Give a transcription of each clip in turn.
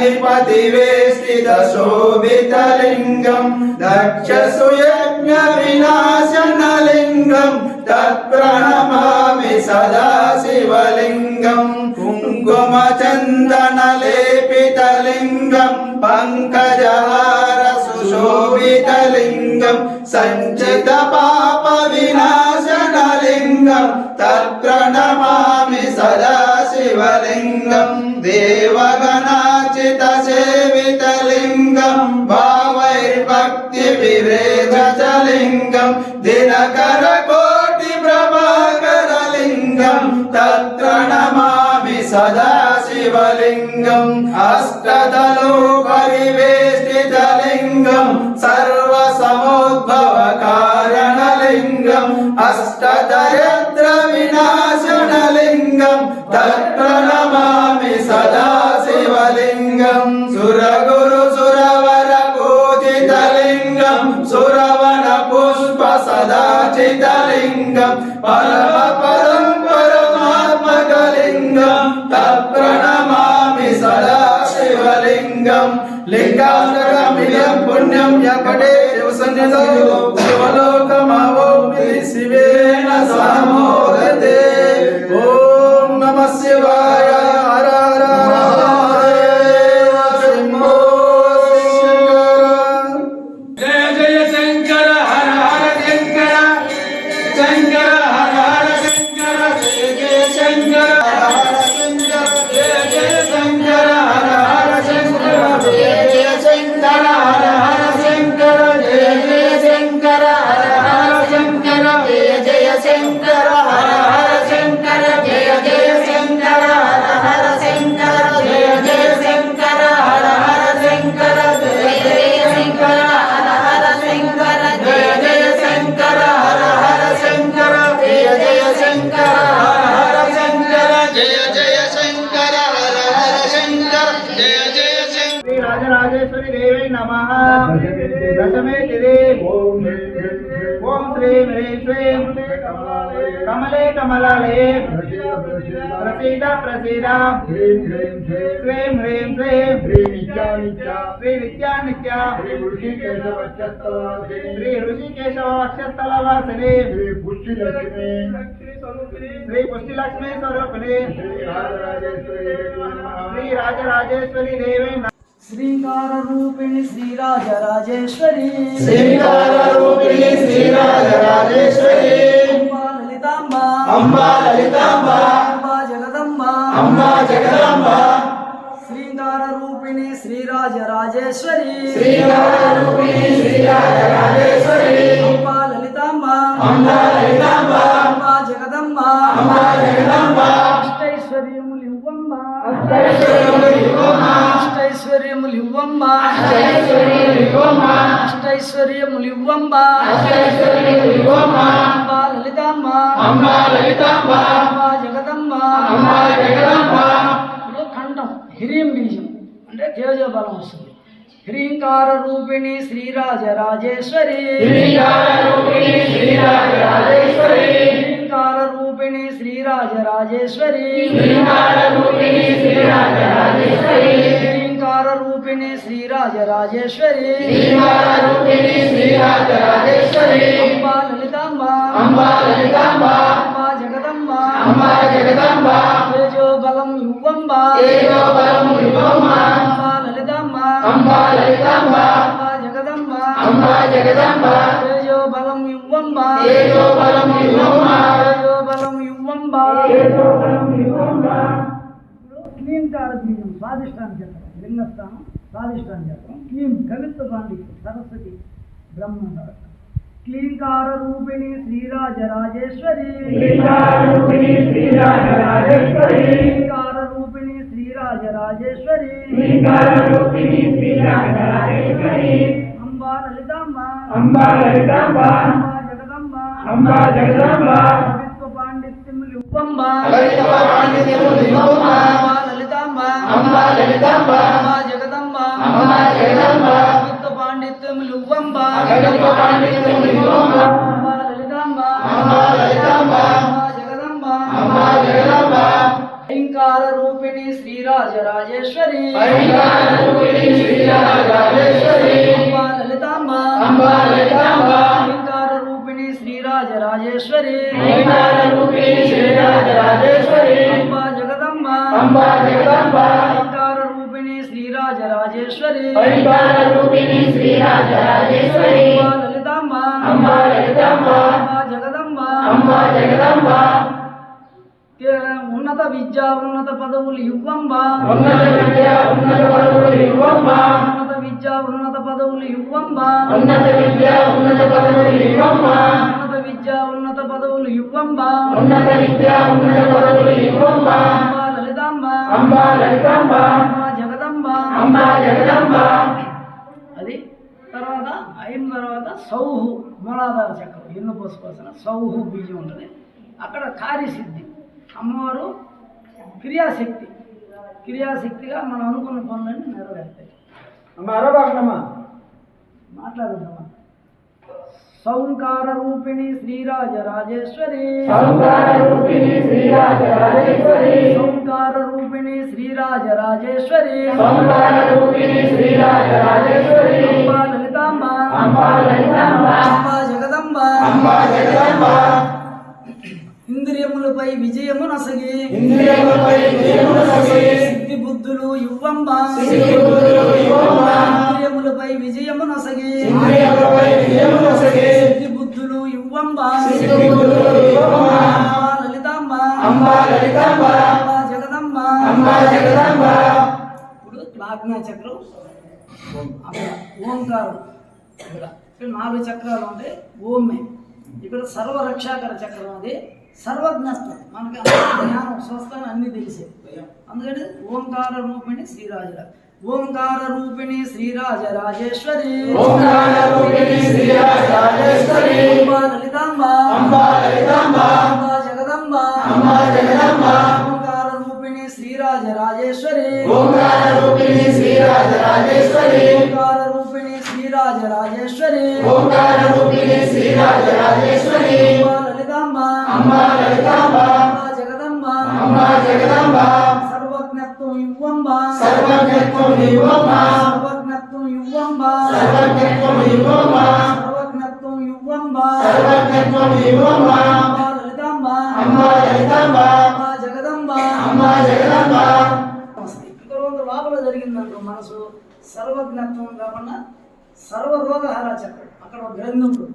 पणिपतिवेष्टितशोभितलिङ्गं दक्षसुयज्ञविनाशनलिङ्गं तत्प्रणमामि सदा शिवलिङ्गं कुङ्कुमचन्दनलेपितलिङ्गं पङ्कजहार सुशोभितलिङ्गं सञ्चितपापविनाशनलिङ्गं तत्प्रणमामि सदा शिवलिङ्गं देवगणाचित सेवितलिङ्गं भावैर्भक्तिविरेधजलिङ्गं दिनकरकोटिप्रभाकरलिङ्गं तत्र नमामि सदा शिवलिङ्गम् अष्टदलो परिवेष्टितलिङ्गं सर्वसमुद्भवकारणलिङ्गम् अष्टदय లింగాష్టక మిలియం పుణ్యం ఎక్కడే శివ సన్నిధిలో శివలో జయ జయ జయ. శ్రీ రాజరాజేశ్వరి దేవి నమ. దశమే తిది ఓం. శ్రీ శ్రీ కమలే కమలాలే ప్రసీద ప్రసీద. శ్రీం హ్రీం శ్రీం శ్రీ నిత్యా శ్రీ నిత్యా నిత్యా శ్రీ ఋషికేశవ శ్రీ ఋషికేశవ అక్షత్తల వాసిని. శ్రీ పుష్టి లక్ష్మి श्री पुष्टिलक्ष्मी स्वरूपिणी। श्री राजराजेश्वरी देवी श्रीकाररूपिणी श्रीराजराजेश्वरी। श्रीकाररूपिणी श्रीराजराजेश्वरी। अम्बा ललिताम्बा अम्बा ललिताम्बा अम्बा जगदम्बा अम्बा जगदम्बा श्रीकाररूपिणी श्रीराजराजेश्वरी। श्रीकाररूपिणी श्रीराजराजेश्वरी। अम्बा ललिताम्बा अम्बा అష్టైశ్వర్యములివ్వంబ అష్టైశ్వర్యములివ్వంబ అంబా లలితాంబ అంబా లలితాంబ అంబా జగదంబ అంబా జగదంబ ఖండం హిరీం బీజం అంటే తేజో బలం వస్తుంది ह्रींकार रूपिणी श्रीराज राजेश्वरी ह्रींकार रूपिणी श्रीराज राजेश्वरी ह्रींकार रूपिणी श्रीराज राजेश्वरी श्रीवार रूपिणी श्री राज राजेश्वरी श्रीवार रूपिणी श्री राज राजेश्वरी अम्बा ललिताम्बा अम्बा ललिताम्बा अम्बा जगदम्बा अम्बा जगदम्बा तेजो बलम युवम्बा। तेजो बलम युवम्बा। अम्बा ललिताम्बा अम्बा ललिताम्बा अम्बा जगदम्बा अम्बा जगदम्बा तेजो बलम युवम्बा। तेजो बलम युवम्बा। तेजो बलम युवम्बा। तेजो बलम युवम्बा नीम లింగస్థానం స్వాధిష్టానం చేస్తాం. క్లీం కవిత్వ గాంధీకి సరస్వతి బ్రహ్మ సరస్వతి క్లీంకార రూపిణి శ్రీరాజ రాజేశ్వరి క్లీంకార రూపిణి శ్రీరాజ రాజేశ్వరి అంబా లలితాంబ. అంబా లలితాంబ. అంబా జగదంబ. అంబా జగదంబ. పాండిత్యములు ఉపంబ పాండిత్యములు ఉపంబ అంబా లలితాంబ జగదంబ. అంబా జగదాంబ. కవిత్వ పాండిత్యములు ఉవ్వంబ కవిత్వ పాండిత్యములు ఇవ్వమ్మ. అంబా లలితాంబ. అంబా లలితాంబ. అంబా జగదంబ. అంబా జగదాంబ. ఓంకార రూపిణి ఐంకారరూపిణి శ్రీరాజరాజేశ్వరి. అంబా లలితాంబ. అంబా లలితాంబ. ఓంకార రూపిణి శ్రీరాజరాజేశ్వరి. ఐంకారరూపిణి జగదంబ జగదాంబ ఓంకార రూపిణి శ్రీరాజరాజేశ్వరి ఐంకారరూపిణి శ్రీరాజరాజేశ్వరి. అంబా లలితాంబ అంబా లలితాంబ అంబా జగదంబ అంబా జగదాంబ ఉన్నత విద్య ఉన్నత పదవులు ఇవ్వంబ ఉన్నత విద్య ఉన్నత పదవులు ఇవ్వమ్మ. ఉన్నత విద్య ఉన్నత పదవులు ఇవ్వంబ ఉన్నత విద్య ఉన్నత పదవులు ఇవ్వమ్మ. ఉన్నత విద్య ఉన్నత పదవులు ఇవ్వంబ ఉన్నత విద్య ఉన్నత పదవులు ఇవ్వమ్మ. అంబా లలితాంబ జగదంబ. అంబా జగదాంబ. అది తర్వాత అయిన తర్వాత సౌహు మూలాధార చక్రం ఎన్ను పోసుకోవాల్సిన సౌహు బీజం ఉంటుంది. అక్కడ కార్యసిద్ధి. అమ్మవారు క్రియాశక్తి. క్రియాశక్తిగా మనం అనుకున్న పనులన్నీ నెరవేరుతాయి. అమ్మ అరబాకమ్మా మాట్లాడుతామా సౌంకార రూపిణి శ్రీరాజ రాజేశ్వరి శ్రీరాజరాజేశ్వరి. సౌంకార రూపిణి శ్రీరాజ రాజేశ్వరి సంకారరూపిణి శ్రీరాజరాజేశ్వరి. అంబా లలితాంబ. అంబా లలితాంబ. అంబా జగదంబ. అంబా జగదాంబ. ఇంద్రియములపై విజయము నసగి. ఇంద్రియములపై. సిద్ధి బుద్ధులు ఇవ్వంబ సిద్ధి బుద్ధులు ఇవ్వమ్మ. ఇంద్రియములపై విజయము నసగి. ఆజ్ఞా చక్రం. అక్కడ ఓంకారం. ఇక్కడ ఇక్కడ నాలుగు చక్రాలు ఉంటాయి ఓమే. ఇక్కడ సర్వరక్షాకర చక్రం అది సర్వజ్ఞత్వం. మనకి అన్ని జ్ఞానం స్వస్థానం అన్ని తెలిసే. అందుకని ఓంకార రూపిణి శ్రీరాజ ఓంకార రూపిణి శ్రీరాజ రాజేశ్వరి. అంబా లలితాంబ అంబా లలితాంబ అంబా జగదంబ అంబా జగదాంబ ఓంకార రూపిణి లలితాంబ. అంబా సర్వజ్ఞత్వం కాకుండా సర్వరోగహార చక్రం. అక్కడ ఒక గ్రంథి ఉంటుంది.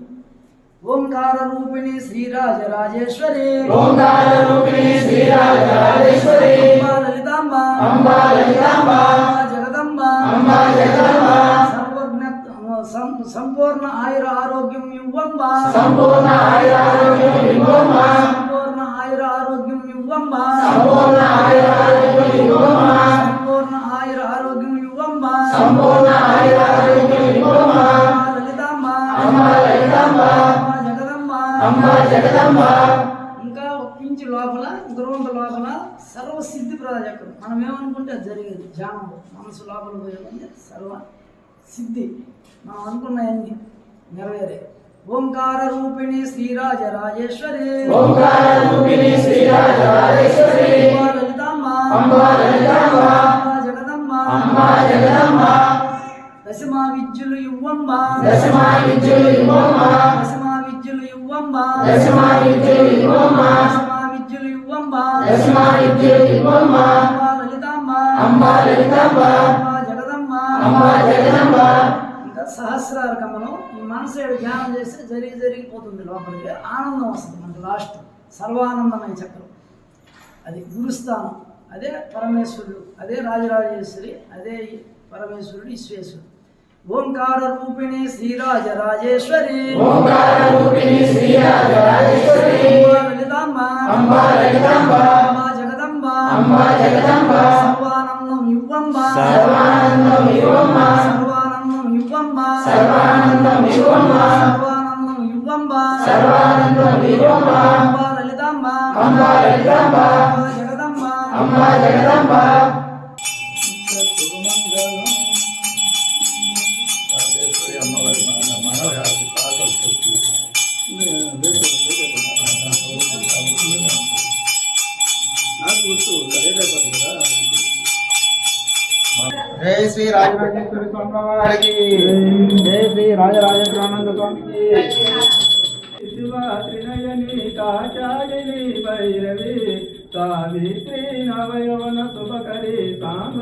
ఓంకార రూపిణి శ్రీరాజ రాజేశ్వరి ఓంకారరూపిణి శ్రీరాజరాజేశ్వరి. అంబా లలితాంబ అంబా లలితాంబ అంబా జగదంబ అంబా జగదాంబ సర్వజ్ఞత్వం సం- సంపూర్ణ ఆయుర ఆరోగ్యం ఇవ్వంబ. సంపూర్ణ. సంపూర్ణ ఆయుర ఆరోగ్యం ఇవ్వంబ. సంపూర్ణ ఆయురారోగ్యం ధ్యానం మనసు లోపల పోయేది సర్వ సిద్ధి. మనం అనుకున్నవన్నీ నెరవేరే. ఓంకార రూపిణి శ్రీరాజ రాజేశ్వరి జగదాంబ. దశమా విద్యులు దశమా విద్యులు ఇవ్వమ్మ. దశమా విద్యులు ఇవ్వంబ. దశమా విద్యులు ఇవ్వమ్మ. దశమా విద్యులు ఇవ్వంబ. దశమా విద్యులు ఇవ్వమ్మ. అంబా లలితాంబ జగదంబ అంబా జగదాంబ ఇంకా సహస్రార కమలం ఈ మనసు ధ్యానం చేస్తే జరిగి జరిగిపోతుంది లోపలికి. ఆనందం వస్తుంది మనకి లాస్ట్ సర్వానందమైన చక్రం అది గురుస్థానం. అదే పరమేశ్వరుడు అదే రాజరాజేశ్వరి అదే పరమేశ్వరుడు ఈశ్వేశ్వరుడు. ఓంకార రూపిణి శ్రీరాజ రాజేశ్వరి ఓంకారరూపిణి శ్రీరాజరాజేశ్వరి. అంబా లలితాంబ అంబా లలితాంబ అంబా అంబా జగదాంబ సర్వానందం ఇవ్వంబ సర్వానందం ఇవ్వమ్మ. సర్వానందం ఇవ్వంబా సర్వానందం ఇవ్వంబా. సర్వానందం. అంబా అంబా. అంబా జగదంబ జగదంబ జై శ్రీ రాజరాజేశ్వరి స్వామి వారికి. జై శ్రీ రాజరాజేశ్వరానంద స్వామికి శివ త్రినయని కాచాయని భైరవి సావిత్రి నవయవన శుభకరి సామ